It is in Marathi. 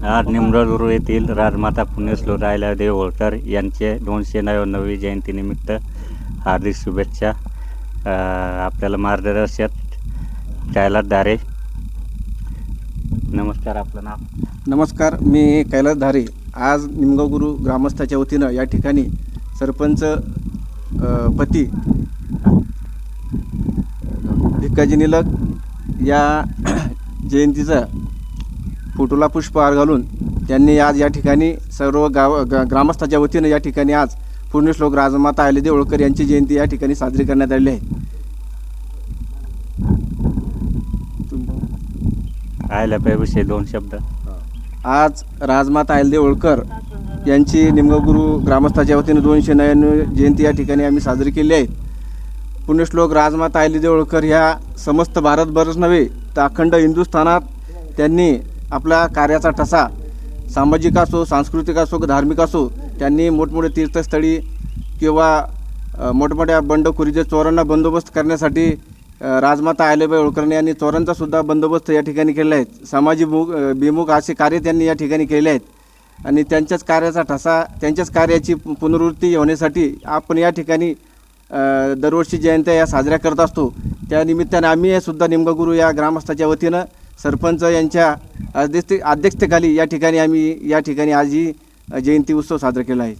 आज निमरजूर येथील राजमाता पुण्यश्लोक रायला होळकर यांचे दोनशे नव्याण्णवी जयंतीनिमित्त हार्दिक शुभेच्छा. आपल्याला मार्गदर्शक कैलास धारे. नमस्कार आपलं नाव? नमस्कार मी कैलास धारे. आज निमगाव गुरु ग्रामस्थाच्या वतीनं या ठिकाणी सरपंच पती भिक्काजी निलक या जयंतीचा फोटोला पुष्पहार घालून त्यांनी आज या ठिकाणी सर्व गाव ग- ग्रामस्थाच्या वतीनं या ठिकाणी आज पुण्यश्लोक राजमाता आले देवळकर यांची जयंती या ठिकाणी साजरी करण्यात आली आहे. आयल्यापाविषयी दोन शब्द. आज राजमाता अहिल्या देवळकर यांची निमगुरु ग्रामस्थाच्या वतीनं दोनशे नव्याण्णव जयंती या ठिकाणी आम्ही साजरी केली आहे. पुण्यश्लोक राजमाता अहिल्या देवळकर ह्या समस्त भारतभरच नव्हे तर अखंड हिंदुस्थानात त्यांनी आपला कार्याचा ठसा सामाजिक असो सांस्कृतिक असो धार्मिक असो त्यांनी मोठमोठे तीर्थस्थळी किंवा मोठमोठ्या बंडखोरीचे चोरांना बंदोबस्त करण्यासाठी राजमाता आलेबाई होळकरने यांनी चोरांचासुद्धा बंदोबस्त या ठिकाणी केलेला आहे. सामाजिक मुख बिमुख असे कार्य त्यांनी या ठिकाणी केले आहेत. आणि त्यांच्याच कार्याचा ठसा त्यांच्याच कार्याची पुनरावृत्ती होण्यासाठी आपण या ठिकाणी दरवर्षी जयंत्या या साजऱ्या करत असतो. त्या निमित्ताने आम्ही सुद्धा निमगागुरू या ग्रामस्थाच्या वतीनं सरपंच यांच्या अध्यक्ष अध्यक्षतेखाली या ठिकाणी आम्ही या ठिकाणी आज ही जयंती उत्सव साजरा केला आहे.